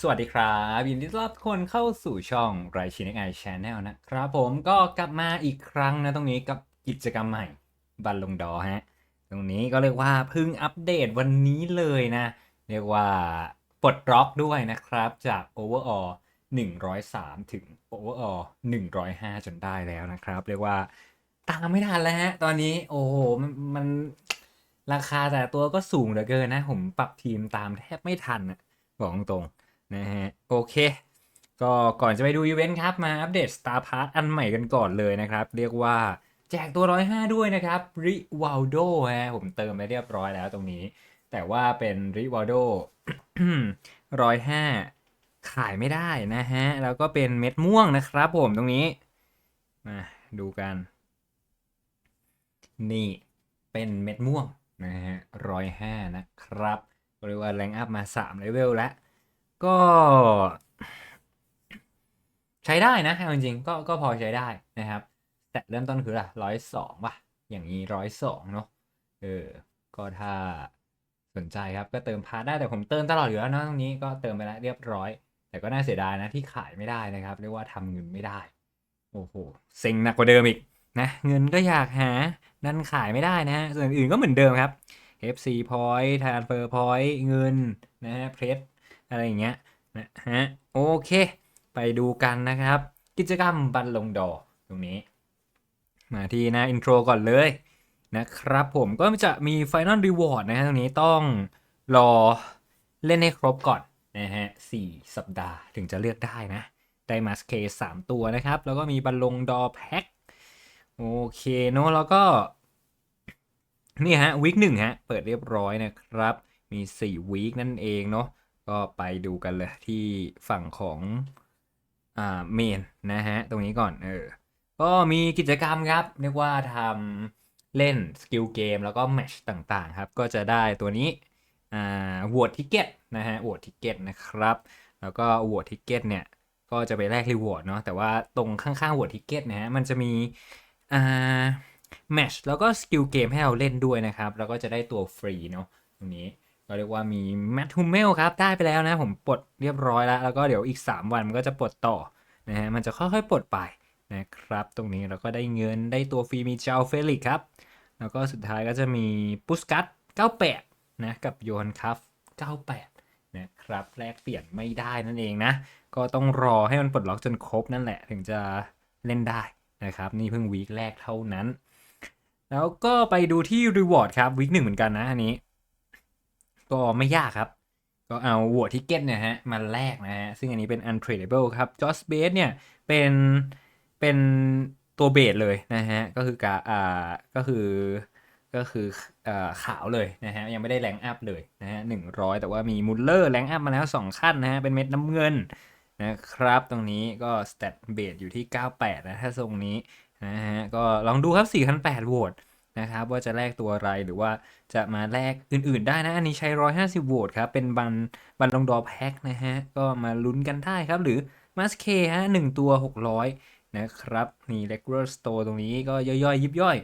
สวัสดีครับยินดีต้อนรับทุกคนเข้าสู่ช่องไรชินไอชแนลนะครับผมก็กลับมาอีกครั้งนะตรงนี้กับกิจกรรมใหม่บัลลงดอฮะ ตรงนี้ก็เรียกว่าเพิ่งอัปเดตวันนี้เลยนะ เรียกว่าปลดล็อกด้วยนะครับจาก Overall 103 ถึง Overall 105 จนได้แล้วนะครับ เรียกว่าตามไม่ทันแล้วฮะ ตอนนี้โอ้โหมันมันราคาแต่ตัวก็สูงเหลือเกินนะ ผมปรับทีมตามแทบไม่ทันนะบอกตรง นะฮะโอเค ก็ก่อนจะไปดูอีเวนต์ครับ มาอัปเดต Star Pass อันใหม่กันก่อนเลยนะครับ เรียกว่าแจกตัว 105 ด้วยนะครับริว a ลโดฮะผมเติมไปเรียบร้อยแล้วตรงนี้ แต่ว่าเป็นริว a ลโด105 ขายไม่ได้นะฮะ แล้วก็เป็นเม็ดม่วงนะครับผมตรงนี้มาดูกัน นี่เป็นเม็ดม่วงนะฮะร้อยห้านะครับเรียกว่าแรงอัพมา3เลเวลแล้ว ก็ใช้ได้นะเอาจริงๆก็ก็พอใช้ได้นะครับ แต่เริ่มต้นคือละร้อยสองป่ะ อย่างนี้ร้อยสองเนาะเออ ก็ถ้าสนใจครับก็เติมพาร์ทได้แต่ผมเติมตลอดอยู่แล้วนะตรงนี้ก็เติมไปแล้วเรียบร้อย แต่ก็น่าเสียดายนะที่ขายไม่ได้นะครับเรียกว่าทำเงินไม่ได้ โอ้โหเซ็งหนักกว่าเดิมอีกนะเงินก็อยากหาดันขายไม่ได้นะฮะส่วนอื่นก็เหมือนเดิมครับ FC point transfer point เงินนะฮะเพรส อะไรอย่างเงี้ยนะฮะโอเค ไปดูกันนะครับ กิจกรรมบันลงดอตรงนี้ มาที่หน้าอินโทรก่อนเลยนะครับผมก็จะมี Final Reward นะฮะตรงนี้ต้องรอเล่นให้ครบก่อนนะฮะสี่สัปดาห์ถึงจะเลือกได้นะไดมาสเคสามตัวนะครับ แล้วก็มีบัลลงดอแพ็คโอเคเนอะแล้วก็ นี่ฮะวีคหนึ่งฮะ เปิดเรียบร้อยนะครับ มี4วีคนั่นเองเนาะ ก็ไปดูกันเลยที่ฝั่งของอ่าเมนนะฮะ ตรงนี้ก่อนเออก็มีกิจกรรมครับเรียกว่าทำเล่นสกิลเกมแล้วก็แมชต่างๆครับ ก็จะได้ตัวนี้อ่าโหวตทิเก็ตนะฮะโหวตทิเก็ตนะครับ แล้วก็โหวตทิเก็ตเนี่ยก็จะไปแลกรีวอร์ดเนาะแต่ว่าตรงข้างๆโหวตทิเก็ตนะฮะมันจะมีอ่าแมชแล้วก็สกิลเกมให้เราเล่นด้วยนะครับ แล้วก็จะได้ตัวฟรีเนาะตรงนี้ ก็เรียกว่ามีแมททูเมลครับ ได้ไปแล้วนะ ผมปลดเรียบร้อยแล้ว แล้วก็เดี๋ยวอีก 3 วันมันก็จะปลดต่อนะฮะมันจะค่อยๆปลดไปนะครับ ตรงนี้เราก็ได้เงินได้ตัวฟรีมีเจลเฟลิกครับ แล้วก็สุดท้ายก็จะมีปุสกัต98 นะ กับโยนคัฟ98 นะครับแลกเปลี่ยนไม่ได้นั่นเองนะ ก็ต้องรอให้มันปลดล็อกจนครบนั่นแหละ ถึงจะเล่นได้นะครับ นี่เพิ่งวีคแรกเท่านั้น แล้วก็ไปดูที่ Reward ครับวีคหนึ่งเหมือนกันนะอันนี้ ก็ไม่ยากครับ ก็เอาวัวทิเก็ตเนี่ยฮะมาแลกนะฮะ ซึ่งอันนี้เป็น untradable ครับ j o s b a s เนี่ยเป็นเป็นตัวเบสเลยนะฮะ ก็คือกาอ่าก็คือก็คืออ่าขาวเลยนะฮะ ยังไม่ได้แรงอัพเลยนะฮะหนึ่งร้อยแต่ว่ามีมูลเลอร์แรงอัพมาแล้ว 2 ขั้นนะฮะ เป็นเม็ดน้ำเงินนะครับ ตรงนี้ก็สเตตเบสอยู่ที่ 98 นะ ถ้าทรงนี้นะฮะ ก็ลองดูครับ4,008โหวต นะครับว่าจะแลกตัวอะไรหรือว่าจะมาแลกอื่นๆได้นะ อันนี้ใช้ 150โหวตครับ เป็นบันบันลงดอแพ็คนะฮะ ก็มาลุ้นกันได้ครับ หรือมาสเคฮะหนึ่งตัว 600 นะครับนี่ regular store ตรงนี้ก็ย่อยๆ ยิบย่อย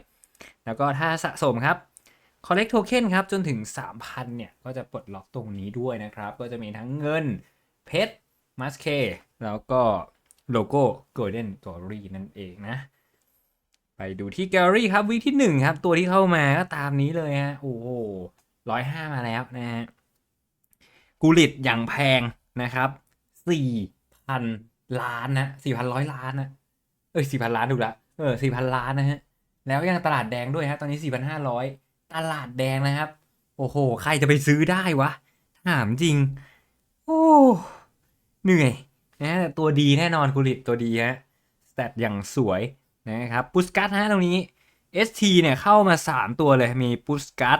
แล้วก็ถ้าสะสมครับ collect token ครับ จนถึง 3,000 เนี่ย ก็จะปลดล็อกตรงนี้ด้วยนะครับ ก็จะมีทั้งเงินเพชรมาสเคแล้วก็โลโก้ golden glory นั่นเองนะ ดูที่แกลเลอรี่ครับวีที่หนึ่งครับ ตัวที่เข้ามาก็ตามนี้เลยฮะโอ้โหร้อยห้ามาแล้วนะฮะกูลิตอย่างแพงนะครับสี่พันล้านนะสี่พันร้อยล้านนะเอ้ยสี่พันล้านถูกละเออสี่พันล้านนะฮะแล้วยังตลาดแดงด้วยฮะตอนนี้สี่พันห้าร้อยตลาดแดงนะครับ โอ้โห ใครจะไปซื้อได้วะถามจริง โอ้เหนื่อยนะแต่ตัวดีแน่นอนกูลิตตัวดีฮะสแตทอย่างสวย นะครับปุสกัตฮะตรงนี้ ST เนี่ยเข้ามา 3 ตัวเลยมีปุสกัต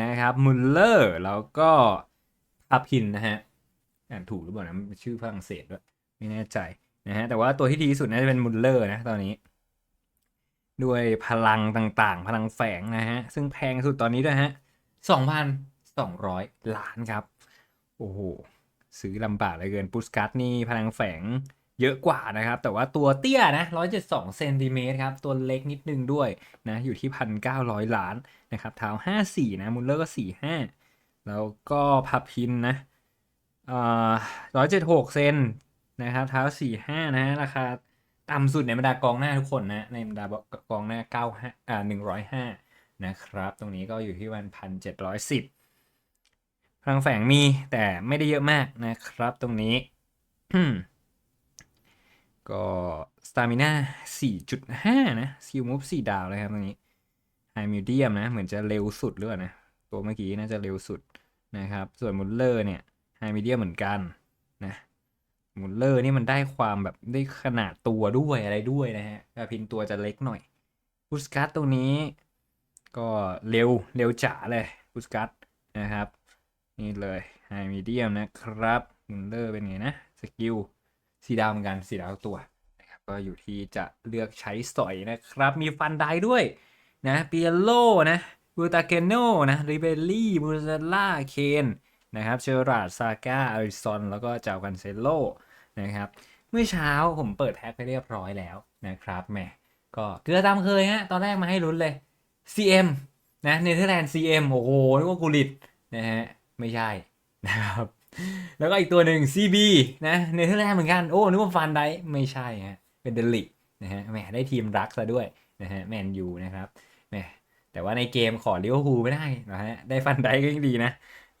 นะครับมุลเลอร์แล้วก็พาพินนะฮะอ่านถูกหรือเปล่านะมันชื่อฝรั่งเศสด้วยไม่แน่ใจนะฮะแต่ว่าตัวที่ดีที่สุดน่าจะเป็นมุลเลอร์นะตอนนี้ ด้วยพลังต่างๆ พลังแฝงนะฮะ ซึ่งแพงสุดตอนนี้ด้วยฮะ2,200ล้านครับ โอ้โห ซื้อลำบากเหลยเกินปุสกัตนี่พลังแฝง เยอะกว่านะครับ แต่ว่าตัวเตี้ยนะ172เซนติเมตรครับ ตัวเล็กนิดนึงด้วยนะ อยู่ที่ 1,900 ล้านนะครับเท้า54 นะมุลเลอร์ก็ 45 แล้วก็พับพินนะร้อยเจ็ดหกเซนนะครับ เท้าสี่ห้านะฮะราคาต่ำสุดในบรรดากองหน้าทุกคนนะในบรรดากองหน้าเก้าห้าอ่าหนึ่งร้อยห้านะครับ ตรงนี้ก็อยู่ที่วันพันเจ็ดร้อยสิบพลังแฝงมีแต่ไม่ได้เยอะมากนะครับ ตรงนี้ ก็สตามิน่า4.5 นะซิลมูฟ4ดาวเลยครับตรงนี้ไฮมิวเดียมนะ เหมือนจะเร็วสุดหรือเปล่านะ ตัวเมื่อกี้น่าจะเร็วสุดนะครับ ส่วนมุลเลอร์เนี่ยไฮมิเดียมเหมือนกันนะมุลเลอร์นี่มันได้ความแบบได้ขนาดตัวด้วยอะไรด้วยนะฮะกระพินตัวจะเล็กหน่อยพุสกัตตรงนี้ ก็เร็วเร็วจ๋าเลยพุสกัตนะครับ นี่เลยไฮมีเดียมนะครับมุลเลอร์เป็นไงนะ สกิล สีดาวเหมือนกันสีดาวตัวนะครับก็อยู่ที่จะเลือกใช้สอยนะครับ มีฟันไดด้วยนะเปียโลนะบูตาเกโนนะริเบลลี่บูซาล่าเคนนะครับเชอราดซาก้าอาริซอนแล้วก็เจ้ากันเซโลนะครับเมื่อเช้าผมเปิดแพ็คไปเรียบร้อยแล้วนะครับแหมก็เกลือตามเคยฮะตอนแรกมาให้ลุ้นเลย CM นะเนเธอร์แลนด์ CM โอ้โหนึกว่ากูริดนะฮะ ไม่ใช่นะครับ แล้วก็อีกตัวหนึ่ง CB นะเนเธอร์แลนด์เหมือนกันโอ้นึกว่าฟันได้ไม่ใช่ฮะเป็นเดลิกนะฮะแหมได้ทีมรักซะด้วยนะฮะแมนยูนะครับแหมแต่ว่าในเกมขอลิเวอร์พูลไม่ได้นะฮะได้ฟันได้ก็ยังดีนะ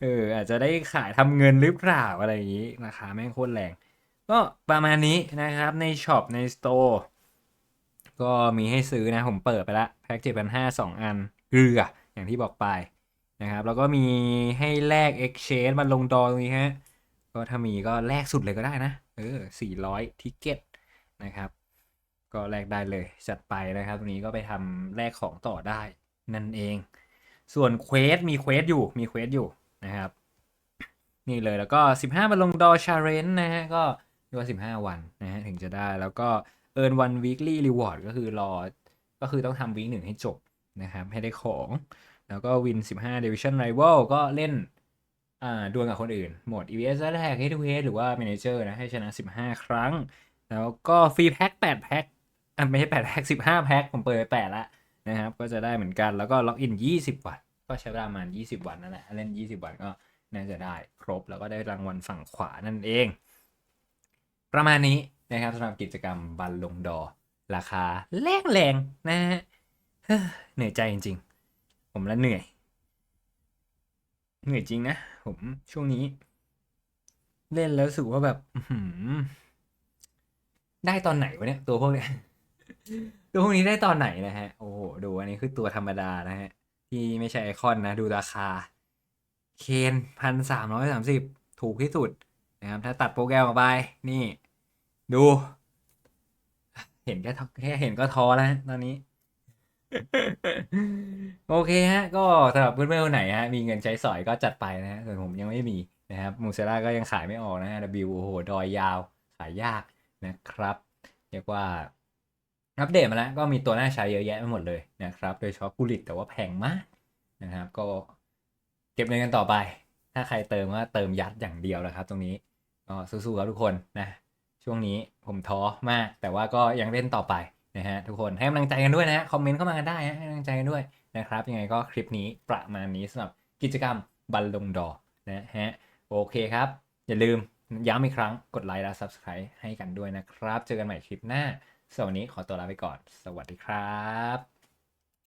เอออาจจะได้ขายทำเงินหรือเปล่าอะไรอย่างนี้ราคาแม่งโคตรแรง ก็ประมาณนี้นะครับในช็อปในสโตร์ก็มีให้ซื้อนะผมเปิดไปละแพ็กเจ็ดพันห้าสองอันเกลืออย่างที่บอกไป นะครับ แล้วก็มีให้แลก exchange มาลงดอตรงนี้ฮะ ก็ถ้ามีก็แลกสุดเลยก็ได้นะ เออ 400 ทิเก็ตนะครับ ก็แลกได้เลยจัดไปนะครับ ตรงนี้ก็ไปทำแลกของต่อได้นั่นเอง ส่วนเควสมีเควสอยู่ มีเควสอยู่นะครับ นี่เลยแล้วก็ 15มาลงดอชาเรนนะฮะ ก็เรียกว่า 15 วันนะฮะถึงจะได้ แล้วก็ earn one weekly reward ก็คือรอ ก็คือต้องทำวีคหนึ่งให้จบนะครับ ให้ได้ของ แล้วก็วิน 15 Division Rival ก็เล่นอ่าดวลกับคนอื่น โหมด EVS Attack Head to Head หรือว่า Manager นะ ให้ชนะ 15 ครั้ง แล้วก็ฟรีแพ็ค8แพ็คอะไม่ใช่8แพ็ค15 แพ็คผมเปิดไป 8 ละนะครับ ก็จะได้เหมือนกันแล้วก็ล็อกอิน 20 วัน ก็ใช้เวลาประมาณ 20 วันนั่นแหละ เล่น 20 วันก็น่าจะได้ครบแล้วก็ได้รางวัลฝั่งขวานั่นเอง ประมาณนี้นะครับสำหรับกิจกรรมบัลลงดอ ราคาแรงแรงๆนะฮะเฮ้อเหนื่อยใจจริงๆ ผมละเหนื่อย เหนื่อยจริงนะ ผมช่วงนี้ เล่นแล้วรู้สึกว่าแบบหืได้ตอนไหนวะเนี่ย ตัวพวกเนี้ยตัวพวกนี้ได้ตอนไหนนะฮะ โอ้โห ดูอันนี้คือตัวธรรมดานะฮะ ที่ไม่ใช่ไอคอนนะ ดูราคา เคนพันสามร้อยสามสิบถูกที่สุดนะครับ ถ้าตัดโปรแกรมออกไป นี่ ดู เห็นแค่แค่เห็นก็ท้อแล้วตอนนี้ โอเคฮะ ก็สำหรับเพื่อนๆคนไหนฮะ มีเงินใช้สอยก็จัดไปนะฮะส่วนผมยังไม่มีนะครับมูเซล่าก็ยังขายไม่ออกนะฮะ W โอ้โหดอยยาว ขายยากนะครับเรียกว่าอัปเดตมาแล้วก็มีตัวน่าใช้เยอะแยะไปหมดเลยนะครับ โดยเฉพาะกุลิตแต่ว่าแพงมากนะครับ ก็เก็บเงินกันต่อไป ถ้าใครเติมก็เติมยัดอย่างเดียวนะครับ ตรงนี้ก็สู้ๆครับทุกคนนะช่วงนี้ผมท้อมากแต่ว่าก็ยังเล่นต่อไป นะฮะทุกคนให้กำลังใจกันด้วยนะฮะคอมเมนต์เข้ามากันได้นะให้กำลังใจกันด้วยนะครับยังไงก็คลิปนี้ประมาณนี้สำหรับกิจกรรมบัลลงดอนะฮะโอเคครับ อย่าลืมย้ำอีกครั้งกดไลค์และ Subscribe ให้กันด้วยนะครับ เจอกันใหม่คลิปหน้าสำหรับวันนี้ขอตัวลาไปก่อน สวัสดีครับ